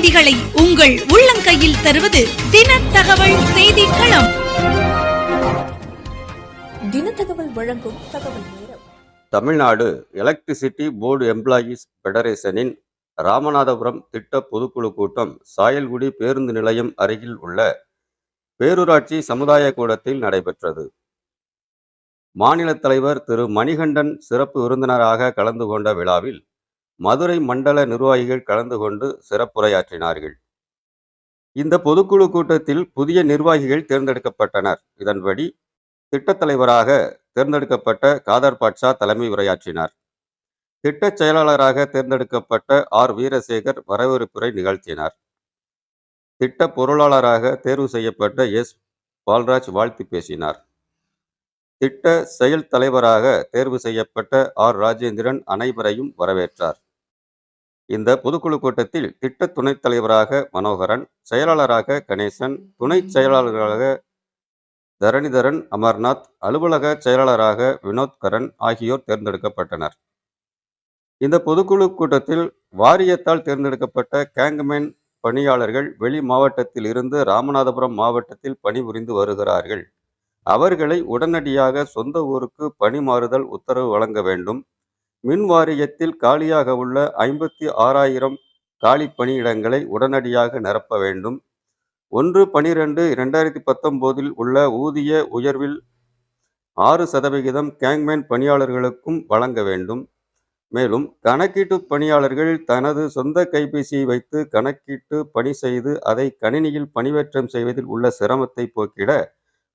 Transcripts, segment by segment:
செய்திகளை உங்கள் உள்ளங்கையில் தருவது தின தகவல் செய்தி களம் தினத்தகவல் வழங்கும் தகவல் நேரம். தமிழ்நாடு எலக்ட்ரிசிட்டி போர்டு எம்ப்ளாயீஸ் ஃபெடரேஷனின் ராமநாதபுரம் திட்ட பொதுக்குழு கூட்டம் சாயல்குடி பேருந்து நிலையம் அருகில் உள்ள பேரூராட்சி சமுதாய கூடத்தில் நடைபெற்றது. மாநில தலைவர் திரு மணிகண்டன் சிறப்பு விருந்தினராக கலந்து கொண்ட விழாவில் மதுரை மண்டல நிர்வாகிகள் கலந்து கொண்டு சிறப்புரையாற்றினார்கள். இந்த பொதுக்குழு கூட்டத்தில் புதிய நிர்வாகிகள் தேர்ந்தெடுக்கப்பட்டனர். இதன்படி திட்டத் தலைவராக தேர்ந்தெடுக்கப்பட்ட காதர் பாட்ஷா தலைமை உரையாற்றினார். திட்டச் செயலாளராக தேர்ந்தெடுக்கப்பட்ட ஆர் வீரசேகர் வரவேற்புரை நிகழ்த்தினார். திட்ட பொருளாளராக தேர்வு செய்யப்பட்ட எஸ். பால்ராஜ் வாழ்த்து பேசினார். திட்ட செயல் தலைவராக தேர்வு செய்யப்பட்ட ஆர். ராஜேந்திரன் அனைவரையும் வரவேற்றார். இந்த பொதுக்குழு கூட்டத்தில் திட்ட துணைத் தலைவராக மனோகரன் செயலாளராக கணேசன் துணைச் செயலாளராக தரணிதரன் அமர்நாத் அலுவலக செயலாளராக வினோத்கரன் ஆகியோர் தேர்ந்தெடுக்கப்பட்டனர். இந்த பொதுக்குழு கூட்டத்தில் வாரியத்தால் தேர்ந்தெடுக்கப்பட்ட கேங்மேன் பணியாளர்கள் வெளி மாவட்டத்தில் இருந்து ராமநாதபுரம் மாவட்டத்தில் பணிபுரிந்து வருகிறார்கள். அவர்களை உடனடியாக சொந்த ஊருக்கு பணிமாறுதல் உத்தரவு வழங்க வேண்டும். மின் வாரியத்தில் காலியாக உள்ள ஐம்பத்தி ஆறாயிரம் காலி பணியிடங்களை உடனடியாக நிரப்ப வேண்டும். ஒன்று பனிரெண்டு இரண்டாயிரத்தி பத்தொம்போதில் உள்ள ஊதிய உயர்வில் ஆறு சதவிகிதம் கேங்மேன் பணியாளர்களுக்கும் வழங்க வேண்டும். மேலும் கணக்கீட்டு பணியாளர்கள் தனது சொந்த கைபேசியை வைத்து கணக்கீட்டு பணி செய்து அதை கணினியில் பணிவேற்றம் செய்வதில் உள்ள சிரமத்தை போக்கிட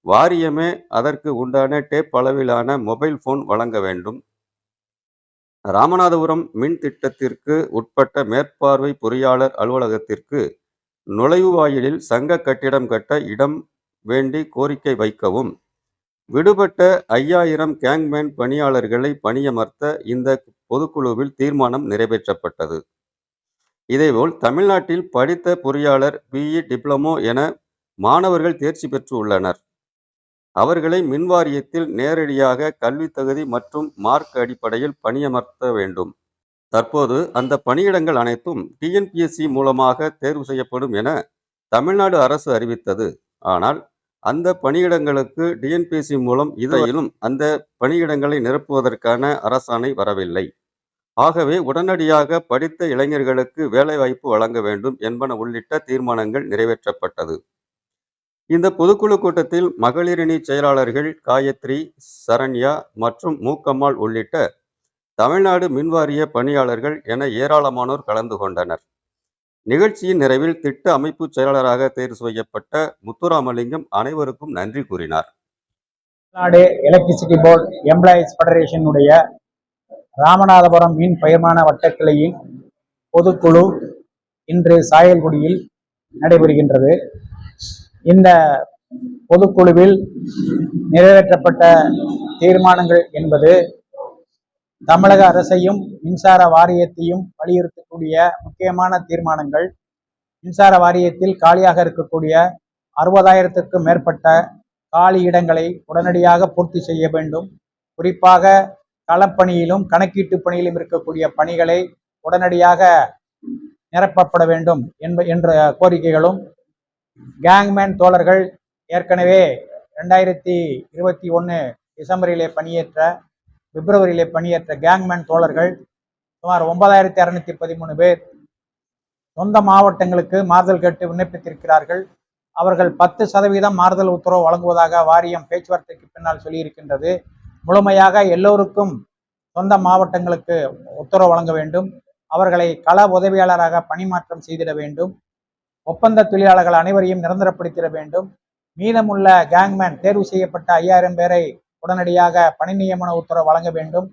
வாரியமே அதற்கு உண்டான டேப் அளவிலான மொபைல் போன் வழங்க வேண்டும். ராமநாதபுரம் மின் திட்டத்திற்கு உட்பட்ட மேற்பார்வை பொறியாளர் அலுவலகத்திற்கு நுழைவுவாயிலில் சங்க கட்டிடம் கட்ட இடம் வேண்டி கோரிக்கை வைக்கவும். விடுபட்ட ஐயாயிரம் கேங்மேன் பணியாளர்களை பணியமர்த்த இந்த பொதுக்குழுவில் தீர்மானம் நிறைவேற்றப்பட்டது. இதேபோல் தமிழ்நாட்டில் படித்த பொறியாளர் பிஇ டிப்ளமோ என மாணவர்கள் தேர்ச்சி பெற்று உள்ளனர். அவர்களை மின்வாரியத்தில் நேரடியாக கல்வி தகுதி மற்றும் மார்க் அடிப்படையில் பணியமர்த்த வேண்டும். தற்போது அந்த பணியிடங்கள் அனைத்தும் டிஎன்பிஎஸ்சி மூலமாக தேர்வு செய்யப்படும் என தமிழ்நாடு அரசு அறிவித்தது. ஆனால் அந்த பணியிடங்களுக்கு டிஎன்பிஎஸ்சி மூலம் இதையிலும் அந்த பணியிடங்களை நிரப்புவதற்கான அரசாணை வரவில்லை. ஆகவே உடனடியாக படித்த இளைஞர்களுக்கு வேலைவாய்ப்பு வழங்க வேண்டும் என்பன உள்ளிட்ட தீர்மானங்கள் நிறைவேற்றப்பட்டது. இந்த பொதுக்குழு கூட்டத்தில் மகளிரணி செயலாளர்கள் காயத்ரி சரண்யா மற்றும் மூக்கம்மாள் உள்ளிட்ட தமிழ்நாடு மின்வாரிய பணியாளர்கள் என ஏராளமானோர் கலந்து கொண்டனர். நிகழ்ச்சியின் நிறைவில் திட்ட அமைப்பு செயலாளராக தேர்வு செய்யப்பட்ட முத்துராமலிங்கம் அனைவருக்கும் நன்றி கூறினார். தமிழ்நாடு எலக்ட்ரிசிட்டி போர்டு எம்ப்ளாயீஸ் ஃபெடரேஷனுடைய ராமநாதபுரம் மீன் பயிர்மான வட்டக்கிளையின் பொதுக்குழு இன்று சாயல்குடியில் நடைபெறுகின்றது. இந்த பொதுக்குழுவில் நிறைவேற்றப்பட்ட தீர்மானங்கள் என்பது தமிழக அரசையும் மின்சார வாரியத்தையும் வலியுறுத்தக்கூடிய முக்கியமான தீர்மானங்கள். மின்சார வாரியத்தில் காலியாக இருக்கக்கூடிய அறுபதாயிரத்துக்கும் மேற்பட்ட காலி இடங்களை உடனடியாக பூர்த்தி செய்ய வேண்டும். குறிப்பாக களப்பணியிலும் கணக்கீட்டு பணியிலும் இருக்கக்கூடிய பணிகளை உடனடியாக நிரப்பப்பட வேண்டும் என்ப என்ற கோரிக்கைகளும் கேங்மேன் தோழர்கள் ஏற்கனவே ரெண்டாயிரத்தி இருபத்தி ஒன்று டிசம்பரிலே பணியேற்ற பிப்ரவரியிலே பணியேற்ற கேங்மேன் தோழர்கள் சுமார் ஒன்பதாயிரத்தி அறுநூத்தி பதிமூணு பேர் சொந்த மாவட்டங்களுக்கு மாறுதல் கேட்டு விண்ணப்பித்திருக்கிறார்கள். அவர்கள் பத்து சதவீதம் மாறுதல் உத்தரவு வழங்குவதாக வாரியம் பேச்சுவார்த்தைக்கு பின்னால் சொல்லியிருக்கின்றது. முழுமையாக எல்லோருக்கும் சொந்த மாவட்டங்களுக்கு உத்தரவு வழங்க வேண்டும். அவர்களை கள உதவியாளராக பணிமாற்றம் செய்திட வேண்டும். ஒப்பந்த தொழிலாளர்கள் அனைவரையும் நிரந்தரப்படுத்திட வேண்டும். மீதமுள்ள கேங்மேன் தேர்வு செய்யப்பட்ட ஐயாயிரம் பேரை உடனடியாக பணி நியமன உத்தரவு வழங்க வேண்டும்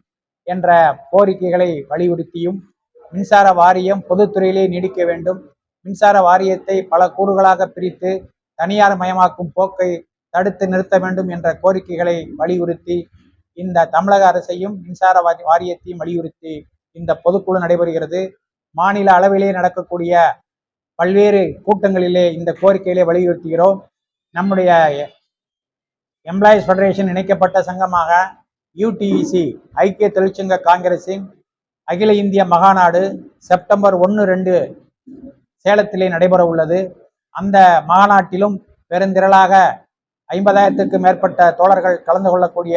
என்ற கோரிக்கைகளை வலியுறுத்தியும் மின்சார வாரியம் பொதுத்துறையிலே நீடிக்க வேண்டும். மின்சார வாரியத்தை பல கூறுகளாக பிரித்து தனியார் மயமாக்கும் போக்கை தடுத்து நிறுத்த வேண்டும் என்ற கோரிக்கைகளை வலியுறுத்தி இந்த தமிழக அரசையும் மின்சார வாரியத்தையும் வலியுறுத்தி இந்த பொதுக்குழு நடைபெறுகிறது. மாநில அளவிலே நடக்கக்கூடிய பல்வேறு கூட்டங்களிலே இந்த கோரிக்கைகளை வலியுறுத்துகிறோம். நம்முடைய எம்ப்ளாயீஸ் ஃபெடரேஷன் இணைக்கப்பட்ட சங்கமாக யூடிஇசி ஐக்கிய தொழிற்சங்க காங்கிரசின் அகில இந்திய மகாநாடு செப்டம்பர் ஒன்று ரெண்டு சேலத்திலே நடைபெற உள்ளது. அந்த மாநாட்டிலும் பெருந்திரளாக ஐம்பதாயிரத்துக்கு மேற்பட்ட தோழர்கள் கலந்து கொள்ளக்கூடிய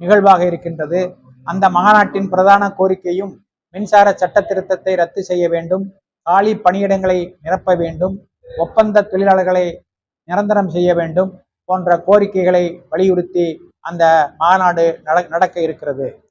நிகழ்வாக இருக்கின்றது. அந்த மாநாட்டின் பிரதான கோரிக்கையும் மின்சார சட்ட திருத்தத்தை ரத்து செய்ய வேண்டும். காலி பணியிடங்களை நிரப்ப வேண்டும் ஒப்பந்த தொழிலாளர்களை நிரந்தரம் செய்ய வேண்டும் போன்ற கோரிக்கைகளை வலியுறுத்தி அந்த மாநாடு நட- நடக்க இருக்கிறது.